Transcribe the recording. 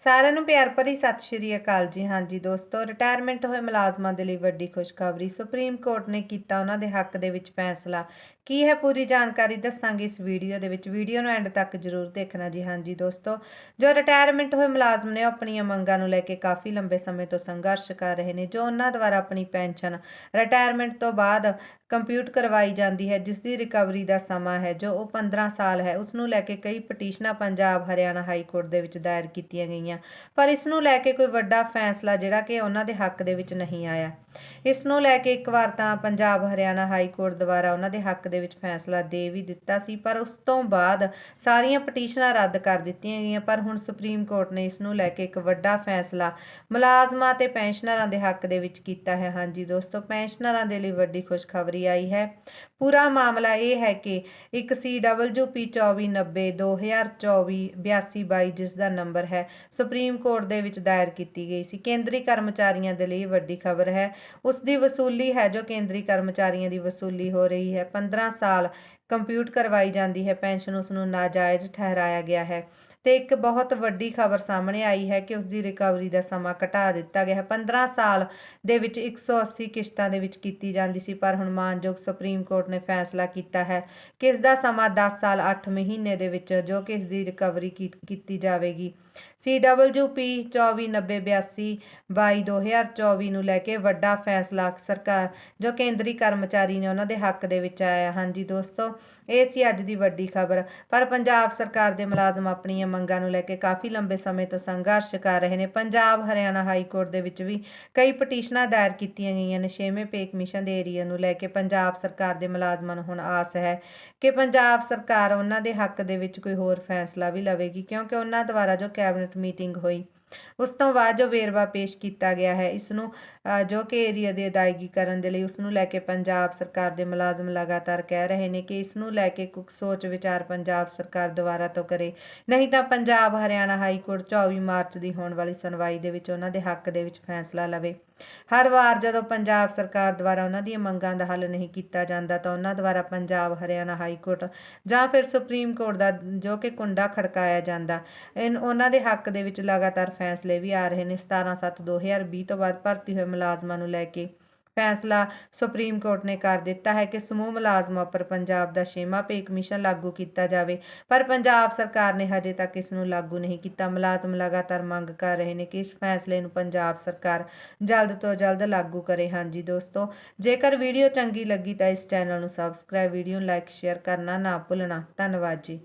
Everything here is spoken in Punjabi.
ਸਾਰਿਆਂ ਨੂੰ ਪਿਆਰ ਭਰੀ ਸਤਿ ਸ਼੍ਰੀ ਅਕਾਲ ਜੀ। ਹਾਂਜੀ ਦੋਸਤੋ ਰਿਟਾਇਰਮੈਂਟ ਹੋਏ ਮੁਲਾਜ਼ਮਾਂ ਦੇ ਲਈ ਵੱਡੀ ਖੁਸ਼ਖਬਰੀ। ਸੁਪਰੀਮ ਕੋਰਟ ਨੇ ਕੀਤਾ ਉਹਨਾਂ ਦੇ ਹੱਕ ਦੇ ਵਿੱਚ ਫੈਸਲਾ। ਕੀ ਹੈ ਪੂਰੀ ਜਾਣਕਾਰੀ ਦੱਸਾਂਗੇ ਇਸ ਵੀਡੀਓ ਦੇ ਵਿੱਚ। ਵੀਡੀਓ ਨੂੰ ਐਂਡ ਤੱਕ ਜ਼ਰੂਰ ਦੇਖਣਾ ਜੀ। ਹਾਂਜੀ ਦੋਸਤੋ, ਜੋ ਰਿਟਾਇਰਮੈਂਟ ਹੋਏ ਮੁਲਾਜ਼ਮ ਨੇ ਉਹ ਆਪਣੀਆਂ ਮੰਗਾਂ ਨੂੰ ਲੈ ਕੇ ਕਾਫੀ ਲੰਬੇ ਸਮੇਂ ਤੋਂ ਸੰਘਰਸ਼ ਕਰ ਰਹੇ ਨੇ, ਜੋ ਉਹਨਾਂ ਦੁਆਰਾ ਆਪਣੀ ਪੈਨਸ਼ਨ ਰਿਟਾਇਰਮੈਂਟ ਤੋਂ ਬਾਅਦ ਕੰਪਿਊਟ ਕਰਵਾਈ ਜਾਂਦੀ ਹੈ ਜਿਸ ਦੀ ਰਿਕਵਰੀ ਦਾ ਸਮਾਂ ਹੈ, ਜੋ ਉਹ 15 ਸਾਲ ਹੈ। ਉਸ ਨੂੰ ਲੈ ਕੇ ਕਈ ਪਟੀਸ਼ਨਾਂ ਪੰਜਾਬ, ਹਰਿਆਣਾ ਹਾਈ ਕੋਰਟ ਦੇ ਵਿੱਚ ਦਾਇਰ ਕੀਤੀਆਂ ਗਈਆਂ। ਪਰ ਇਸ ਨੂੰ ਲੈ ਕੇ ਕੋਈ ਵੱਡਾ ਫੈਸਲਾ ਜਿਹੜਾ ਕਿ ਉਹਨਾਂ ਦੇ ਹੱਕ ਦੇ ਵਿੱਚ ਨਹੀਂ ਆਇਆ। ਇਸ ਨੂੰ ਲੈ ਕੇ ਇੱਕ ਵਾਰ ਤਾਂ ਪੰਜਾਬ, ਹਰਿਆਣਾ ਹਾਈ ਕੋਰਟ ਦੁਆਰਾ ਉਹਨਾਂ ਦੇ ਹੱਕ ਦੇ ਵਿੱਚ ਫੈਸਲਾ ਦੇ ਵੀ ਦਿੱਤਾ ਸੀ, ਪਰ ਉਸ ਤੋਂ ਬਾਅਦ ਸਾਰੀਆਂ ਪਟੀਸ਼ਨਾਂ ਰੱਦ ਕਰ ਦਿੱਤੀਆਂ ਗਈਆਂ। ਪਰ ਹੁਣ ਸੁਪਰੀਮ ਕੋਰਟ ਨੇ ਇਸ ਨੂੰ ਲੈ ਕੇ ਇੱਕ ਵੱਡਾ ਫੈਸਲਾ ਮੁਲਾਜ਼ਮਾਂ ਤੇ ਪੈਨਸ਼ਨਰਾਂ ਦੇ ਹੱਕ ਦੇ ਵਿੱਚ ਕੀਤਾ ਹੈ। ਹਾਂਜੀ ਦੋਸਤੋ, ਪੈਨਸ਼ਨਰਾਂ ਦੇ ਲਈ ਵੱਡੀ ਖੁਸ਼ਖਬਰੀ ਆਈ ਹੈ। ਪੂਰਾ ਮਾਮਲਾ ਇਹ ਹੈ ਕਿ ਇੱਕ CWP 2490 2024 8222 ਜਿਸ ਦਾ ਨੰਬਰ ਹੈ, ਸੁਪਰੀਮ ਕੋਰਟ ਦੇ ਵਿੱਚ ਦਾਇਰ ਕੀਤੀ ਗਈ ਸੀ। ਕੇਂਦਰੀ ਕਰਮਚਾਰੀਆਂ ਦੇ ਲਈ ਵੱਡੀ ਖਬਰ ਹੈ। ਉਸ ਦੀ ਵਸੂਲੀ ਹੈ ਜੋ ਕੇਂਦਰੀ ਕਰਮਚਾਰੀਆਂ ਦੀ ਵਸੂਲੀ ਹੋ ਰਹੀ ਹੈ। 15 ਸਾਲ ਕੰਪਿਊਟ ਕਰਵਾਈ ਜਾਂਦੀ ਹੈ। ਪੈਨਸ਼ਨ ਉਸ ਨੂੰ ਨਾਜਾਇਜ਼ ਠਹਿਰਾਇਆ ਗਿਆ ਹੈ। ਤੇ ਇੱਕ ਬਹੁਤ ਵੱਡੀ ਖਬਰ ਸਾਹਮਣੇ ਆਈ ਹੈ ਕਿ ਉਸ ਦੀ ਰਿਕਵਰੀ ਦਾ ਸਮਾਂ ਘਟਾ ਦਿੱਤਾ ਗਿਆ ਹੈ। 15 ਸਾਲ ਦੇ ਵਿੱਚ 180 ਕਿਸ਼ਤਾਂ ਦੇ ਵਿੱਚ ਕੀਤੀ ਜਾਂਦੀ ਸੀ, ਪਰ ਹੁਣ ਮਾਨਯੋਗ ਸੁਪਰੀਮ ਕੋਰਟ ਨੇ ਫੈਸਲਾ ਕੀਤਾ ਹੈ ਕਿ ਇਸ ਦਾ ਸਮਾਂ 10 ਸਾਲ 8 ਮਹੀਨੇ ਦੇ ਵਿੱਚ ਜੋ ਕਿ ਇਸ ਦੀ ਰਿਕਵਰੀ ਕੀਤੀ ਜਾਵੇਗੀ। CWP 249082 22 2024 ਨੂੰ ਲੈ ਕੇ ਵੱਡਾ ਫੈਸਲਾ ਸਰਕਾਰ ਜੋ ਕੇਂਦਰੀ ਕਰਮਚਾਰੀ ਨੇ ਉਹਨਾਂ ਦੇ ਹੱਕ ਦੇ ਵਿੱਚ ਆਇਆ। ਹਾਂਜੀ ਦੋਸਤੋ, ਇਹ ਸੀ ਅੱਜ ਦੀ ਵੱਡੀ ਖਬਰ। ਪਰ ਪੰਜਾਬ ਸਰਕਾਰ ਦੇ ਮੁਲਾਜ਼ਮ ਆਪਣੀਆਂ ਮੰਗਾਂ ਨੂੰ ਲੈ ਕੇ ਕਾਫੀ ਲੰਬੇ ਸਮੇਂ ਤੋਂ ਸੰਘਰਸ਼ ਕਰ ਰਹੇ ਨੇ। ਪੰਜਾਬ, ਹਰਿਆਣਾ ਹਾਈ ਕੋਰਟ ਦੇ ਵਿੱਚ ਵੀ ਕਈ ਪਟੀਸ਼ਨਾਂ ਦਾਇਰ ਕੀਤੀਆਂ ਗਈਆਂ ਨੇ। ਛੇਵੇਂ ਪੇ ਕਮਿਸ਼ਨ ਦੇ ਏਰੀਆ ਨੂੰ ਲੈ ਕੇ ਪੰਜਾਬ ਸਰਕਾਰ ਦੇ ਮੁਲਾਜ਼ਮਾਂ ਨੂੰ ਹੁਣ ਆਸ ਹੈ ਕਿ ਪੰਜਾਬ ਸਰਕਾਰ ਉਹਨਾਂ ਦੇ ਹੱਕ ਦੇ ਵਿੱਚ ਕੋਈ ਹੋਰ ਫੈਸਲਾ ਵੀ ਲਵੇਗੀ, ਕਿਉਂਕਿ ਉਹਨਾਂ ਦੁਆਰਾ ਜੋ ਕੈਬਨਿਟ ਮੀਟਿੰਗ ਹੋਈ ਉਸ ਤੋਂ ਬਾਅਦ ਜੋ ਵੇਰਵਾ ਪੇਸ਼ ਕੀਤਾ ਗਿਆ ਹੈ ਇਸ ਨੂੰ ਜੋ ਕਿ ਏਰੀਆ ਦੀ ਅਦਾਇਗੀ ਕਰਨ ਦੇ ਲਈ ਉਸ ਨੂੰ ਲੈ ਕੇ ਪੰਜਾਬ ਸਰਕਾਰ ਦੇ ਮੁਲਾਜ਼ਮ ਲਗਾਤਾਰ ਕਹਿ ਰਹੇ ਨੇ ਕਿ ਇਸ ਨੂੰ ਲੈ ਕੇ ਕੁਝ ਸੋਚ ਵਿਚਾਰ ਪੰਜਾਬ ਸਰਕਾਰ ਦੁਆਰਾ ਤੋਂ ਕਰੇ। ਨਹੀਂ ਤਾਂ Punjab, Haryana high court 24 March ਦੀ ਹੋਣ ਵਾਲੀ ਸੁਣਵਾਈ ਦੇ ਵਿੱਚ ਉਹਨਾਂ ਦੇ ਹੱਕ ਦੇ ਵਿੱਚ ਫੈਸਲਾ ਲਵੇ। ਹਰ ਵਾਰ ਜਦੋਂ ਪੰਜਾਬ ਸਰਕਾਰ ਦੁਆਰਾ ਉਹਨਾਂ ਦੀਆਂ ਮੰਗਾਂ ਦਾ ਹੱਲ ਨਹੀਂ ਕੀਤਾ ਜਾਂਦਾ ਤਾਂ ਉਹਨਾਂ ਦੁਆਰਾ ਪੰਜਾਬ, ਹਰਿਆਣਾ ਹਾਈ ਕੋਰਟ ਜਾਂ ਫਿਰ ਸੁਪਰੀਮ ਕੋਰਟ ਦਾ ਜੋ ਕਿ ਕੁੰਡਾ ਖੜਕਾਇਆ ਜਾਂਦਾ। ਇਨ ਉਹਨਾਂ ਦੇ ਹੱਕ ਦੇ ਵਿੱਚ ਲਗਾਤਾਰ ਫੈਸਲੇ ਵੀ ਆ ਰਹੇ ਨੇ। 17 7 2020 ਤੋਂ ਬਾਅਦ ਭਰਤੀ ਹੋਏ ਮੁਲਾਜ਼ਮਾਂ ਨੂੰ ਲੈ ਕੇ ਫੈਸਲਾ ਸੁਪਰੀਮ ਕੋਰਟ ਨੇ ਕਰ ਦਿੱਤਾ ਹੈ ਕਿ ਸਮੂਹ ਮੁਲਾਜ਼ਮਾਂ ਉੱਪਰ ਪੰਜਾਬ ਦਾ ਛੇਵਾਂ ਪੇ ਕਮਿਸ਼ਨ ਲਾਗੂ ਕੀਤਾ ਜਾਵੇ। ਪਰ ਪੰਜਾਬ ਸਰਕਾਰ ਨੇ ਹਜੇ ਤੱਕ ਇਸ ਨੂੰ ਲਾਗੂ ਨਹੀਂ ਕੀਤਾ। ਮੁਲਾਜ਼ਮ ਲਗਾਤਾਰ ਮੰਗ ਕਰ ਰਹੇ ਨੇ ਕਿ ਇਸ ਫੈਸਲੇ ਨੂੰ ਪੰਜਾਬ ਸਰਕਾਰ ਜਲਦ ਤੋਂ ਜਲਦ ਲਾਗੂ ਕਰੇ। ਹਾਂਜੀ ਦੋਸਤੋ, ਜੇਕਰ ਵੀਡੀਓ ਚੰਗੀ ਲੱਗੀ ਤਾਂ ਇਸ ਚੈਨਲ ਨੂੰ ਸਬਸਕ੍ਰਾਈਬ, ਵੀਡੀਓ ਨੂੰ ਲਾਈਕ, ਸ਼ੇਅਰ ਕਰਨਾ ਨਾ ਭੁੱਲਣਾ। ਧੰਨਵਾਦ ਜੀ।